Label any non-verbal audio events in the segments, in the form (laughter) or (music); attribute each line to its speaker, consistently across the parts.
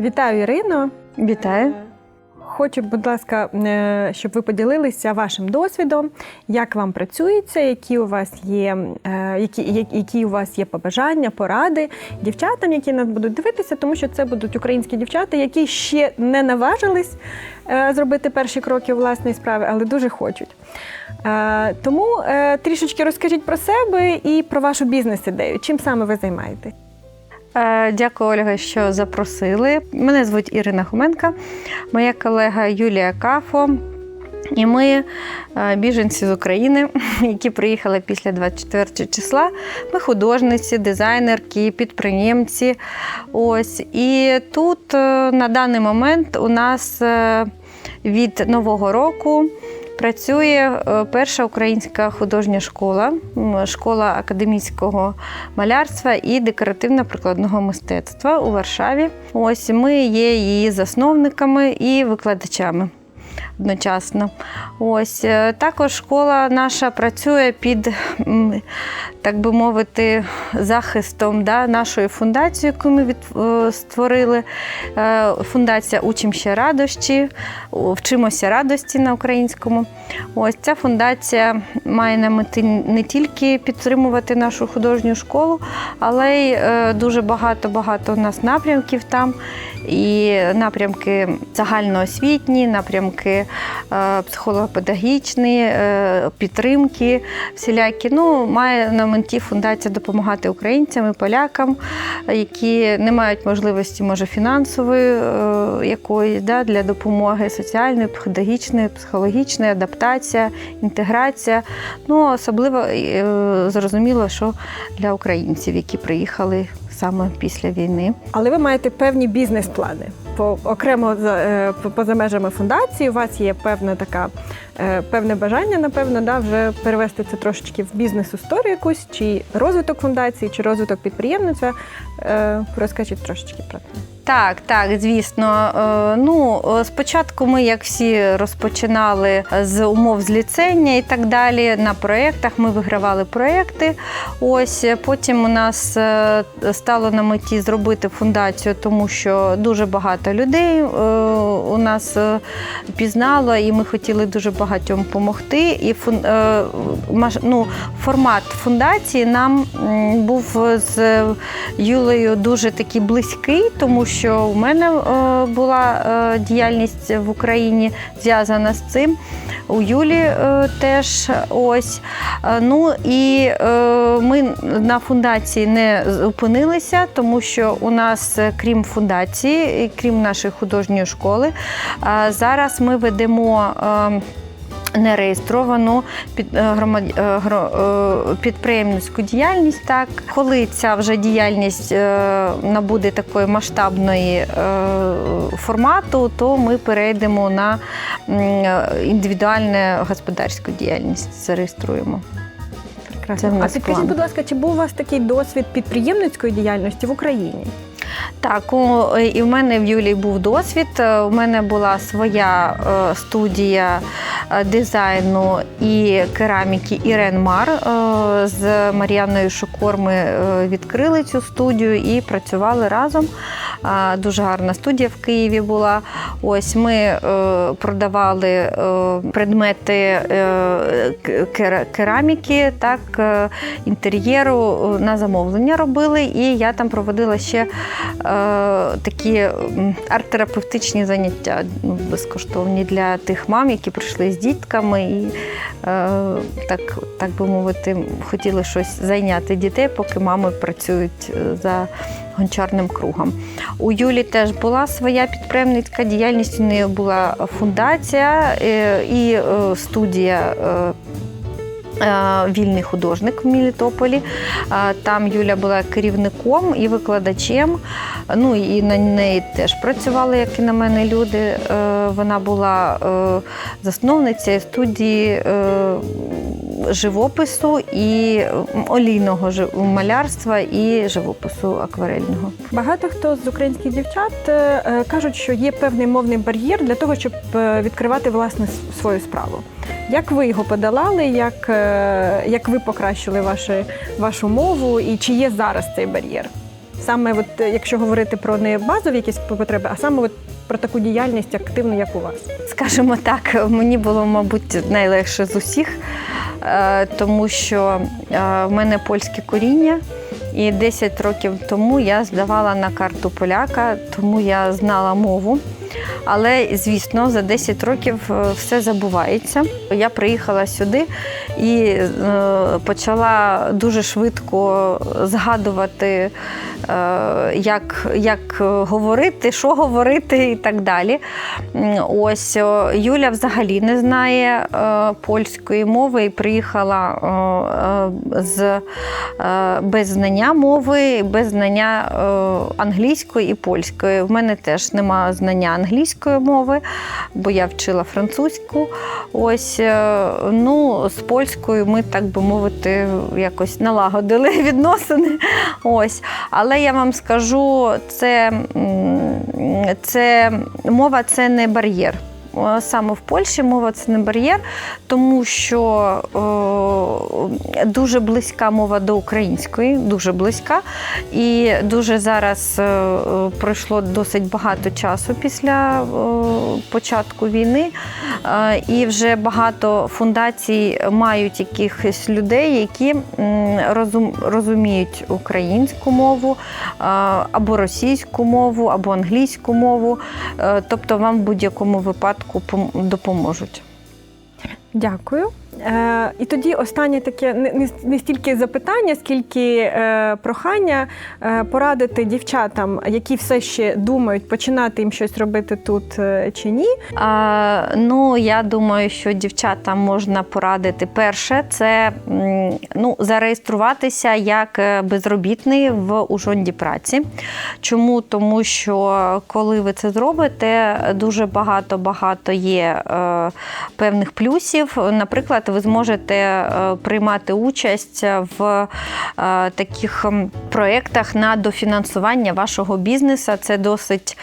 Speaker 1: Вітаю, Ірино.
Speaker 2: Вітаю.
Speaker 1: Хочу, будь ласка, е, щоб ви поділилися вашим досвідом, як вам працюється, які у вас є, е, які, які у вас є побажання, поради дівчатам, які нас будуть дивитися, тому що це будуть українські дівчата, які ще не наважились е, зробити перші кроки у власної справи, але дуже хочуть. Тому трішечки розкажіть про себе і про вашу бізнес-ідею. Чим саме ви займаєтесь?
Speaker 2: Е, Дякую, Ольга, що запросили. Мене звуть Ірина Хоменка, моя колега Юлія Кафо. І ми е, біженці з України, (laughs) які приїхали після 24 числа. Ми художниці, дизайнерки, підприємці. Ось. І тут е, на даний момент у нас від Нового року працює е, перша українська художня школа, школа академічного малярства і декоративно-прикладного мистецтва у Варшаві. Ось ми є її засновниками і викладачами одночасно. Ось е, також школа наша працює під, так би мовити, захистом да, нашої фундації, яку ми від, е, створили. Е, Фундація Учимося радощі, вчимося радості на українському. Ось ця фундація має на меті не тільки підтримувати нашу художню школу, але й дуже багато-багато у нас напрямків там. І напрямки загальноосвітні, напрямки психолого-педагогічні, е, підтримки всілякі. Ну, має на меті фундація допомагати українцям і полякам, які не мають можливості, може, фінансової е, якоїсь да, для допомоги соціальної, педагогічної, психологічної, адаптація, інтеграція. Ну, особливо е, зрозуміло, що для українців, які приїхали саме після війни.
Speaker 1: Але ви маєте певні бізнес-плани. По окремо е, поза межами фундації у вас є певна така е, певне бажання, напевно, да, вже перевести це трошечки в бізнес-історію якусь, чи розвиток фундації, чи розвиток підприємництва. Е, Розкажіть трошечки про це.
Speaker 2: Так, так, звісно. Е, Ну, е, спочатку ми, як всі, розпочинали з умов зліцення і так далі. На проєктах ми вигравали проєкти. Ось потім у нас е, стало на меті зробити фундацію, тому що дуже багато людей е, у нас е, пізнало, і ми хотіли дуже багатьом допомогти. І е, ну, формат фундації нам був з Юлею дуже такий близький, тому що у мене е, була е, діяльність в Україні зв'язана з цим. У Юлі е, теж ось. Ну і ми на фундації не зупинилися, тому що у нас, крім фундації, крім нашої художньої школи, зараз ми ведемо. Е, Нереєстровану під, е, громад... е, е, підприємницьку діяльність. Так, коли ця вже діяльність набуде такої масштабної формату, то ми перейдемо на індивідуальну господарську діяльність, зареєструємо. Це
Speaker 1: А підкажіть, будь ласка, чи був у вас такий досвід підприємницької діяльності в Україні?
Speaker 2: Так, у- і в мене в Юлії був досвід. Е, У мене була своя е, студія е, дизайну і кераміки Ірен Мар. Е, З Мар'яною Шукор ми е, відкрили цю студію і працювали разом. Е, Дуже гарна студія в Києві була. Ось ми е, продавали е, предмети е, кераміки, так, е, інтер'єру е, на замовлення робили, і я там проводила ще е, такі арт-терапевтичні заняття ну, безкоштовні для тих мам, які прийшли з дітками і е, так, так би мовити, хотіли щось зайняти дітей, поки мами працюють е, за гончарним кругом. У Юлі теж була своя підприємницька діяльність. У неї була фундація е, і е, студія. Е, Вільний художник в Мелітополі. Е, Там Юля була керівником і викладачем. Ну і на неї теж працювали, як і на мене, люди. Е, Вона була засновницею студії живопису і олійного малярства і живопису акварельного.
Speaker 1: Багато хто з українських дівчат кажуть, що є певний мовний бар'єр для того, щоб відкривати власне свою справу. Як ви його подолали? Як, е, як ви покращили ваші, вашу мову, і чи є зараз цей бар'єр? Саме, от, е, якщо говорити про не базові якісь потреби, а саме от про таку діяльність активну, як у вас.
Speaker 2: Скажімо так, мені було, мабуть, найлегше з усіх, е, тому що в мене польське коріння, і 10 років тому я здавала на карту поляка, тому я знала мову. Але, звісно, за 10 років е, все забувається. Я приїхала сюди і е, почала дуже швидко згадувати, е, як, як говорити, що говорити і так далі. Ось о, Юля взагалі не знає е, польської мови і приїхала е, е, з, е, без знання мови, без знання е, англійської і польської. В мене теж немає знання англійської мови, бо я вчила французьку. Ось е, ну, з польською ми, так би мовити, якось налагодили (laughs) відносини. Ось. Але я вам скажу, це, це мова це не бар'єр. Саме в Польщі мова це не бар'єр, тому що е, дуже близька мова до української, дуже близька. І дуже зараз е, е, пройшло досить багато часу після е, початку війни. І вже багато фундацій мають якихось людей, які розуміють українську мову або російську мову, або англійську мову. Е, Тобто вам в будь-якому випадку допоможуть.
Speaker 1: Дякую. Е, і тоді останнє таке не, не, стільки запитання, скільки е, прохання е, порадити дівчатам, які все ще думають, починати їм щось робити тут е, чи ні.
Speaker 2: А, ну, я думаю, що дівчатам можна порадити. Перше, це ну, зареєструватися як е, безробітний в Ужонді праці. Чому? Тому що коли ви це зробите, дуже багато багато є е, певних плюсів. Наприклад, ви зможете е, приймати участь в е, таких проєктах на дофінансування вашого бізнесу. Це досить,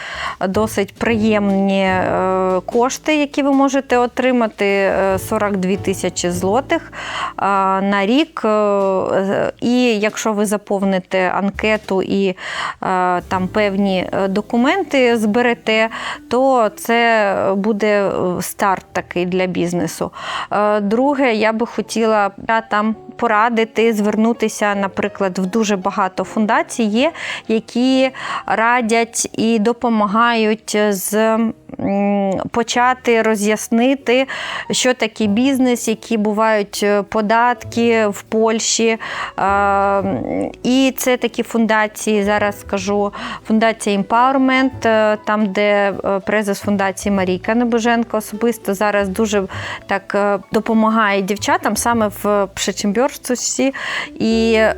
Speaker 2: досить приємні е, кошти, які ви можете отримати. е, 42 тисячі злотих на рік. І якщо ви заповните анкету і там певні документи зберете, то це буде старт такий для бізнесу. Е, Друге, я би хотіла там порадити, звернутися, наприклад, в дуже багато фундацій є, які радять і допомагають з почати роз'яснити, що таке бізнес, які бувають е, податки в Польщі. Е, І це такі фундації, зараз скажу, фундація Empowerment, е, там, де е, презес фундації Марійка Небоженко особисто зараз дуже так е, допомагає дівчатам саме в Пшечембьорстусі. І е,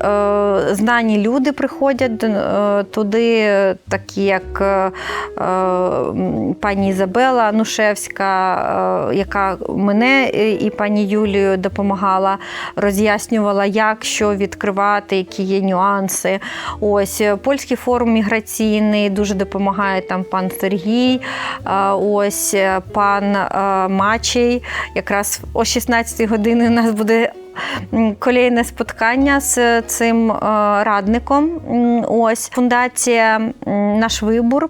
Speaker 2: знані люди приходять е, туди, такі як е, е, пані Ізабела Анушевська, е, яка мене і пані Юлію допомагала, роз'яснювала, як що відкривати, які є нюанси. Ось польський форум міграційний дуже допомагає там пан Сергій, е, ось пан е, Мачей. Якраз о 16 годині у нас буде колійне споткання з цим е, радником. Ось фундація Наш вибор,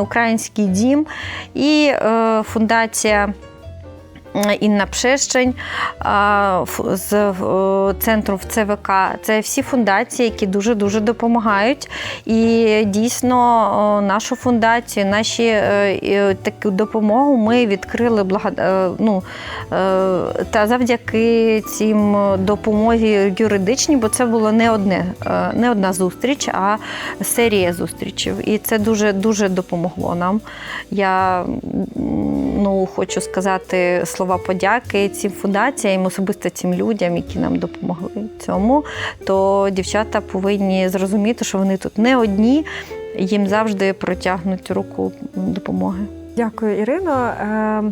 Speaker 2: Український дім і е, фундація. Інна Пшещень з е, центру в ЦВК. Це всі фундації, які дуже дуже допомагають. І дійсно нашу фундацію, наші е, е, таку допомогу ми відкрили ну, та завдяки цим допомозі юридичній, бо це було не одне, не одна зустріч, а серія зустрічей. І це дуже дуже допомогло нам. Я ну, хочу сказати слова подяки цим фундаціям, особисто цим людям, які нам допомогли цьому. То дівчата повинні зрозуміти, що вони тут не одні, їм завжди протягнуть руку допомоги.
Speaker 1: Дякую, Ірино. Е,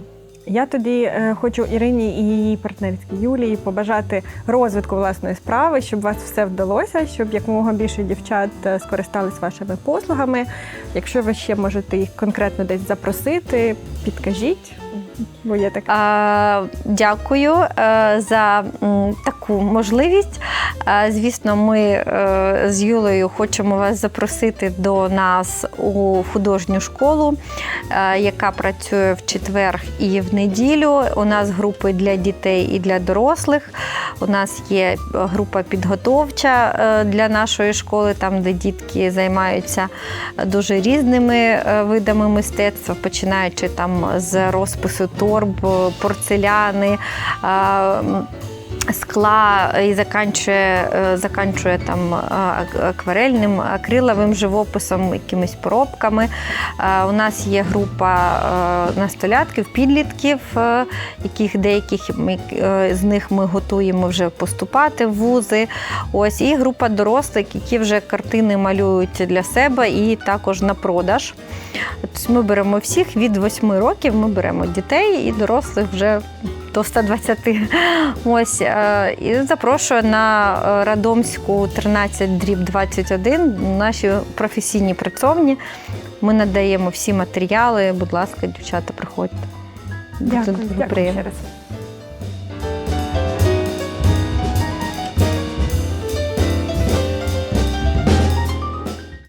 Speaker 1: Я тоді е, хочу Ірині і її партнерській Юлії побажати розвитку власної справи, щоб вас все вдалося, щоб якомога більше дівчат е, скористались вашими послугами. Якщо ви ще можете їх конкретно десь запросити, підкажіть. Бо є таке.
Speaker 2: А, Дякую е, за таку можливість. Звісно, ми е, з Юлею хочемо вас запросити до нас у художню школу, е, яка працює в четвер і в неділю. У нас групи для дітей і для дорослих. У нас є група підготовча для нашої школи, там, де дітки займаються дуже різними видами мистецтва, починаючи там з розпису торб, порцеляни. Скла і заканчує, е, заканчує там е, акварельним, акриловим живописом, якимись поробками. Е, У нас є група настолятків, підлітків, яких деяких з них ми готуємо вже поступати в вузи. Ось і група дорослих, які вже картини малюють для себе і також на продаж. Ми беремо всіх від 8 років. Ми беремо дітей і дорослих вже до 120. Ось е, і запрошую на е, Радомську 13 дріб 21 наші професійні працовні. Ми надаємо всі матеріали. Будь ласка, дівчата, приходьте.
Speaker 1: Дякую,
Speaker 2: дуже
Speaker 1: дякую
Speaker 2: приємно.
Speaker 1: ще раз.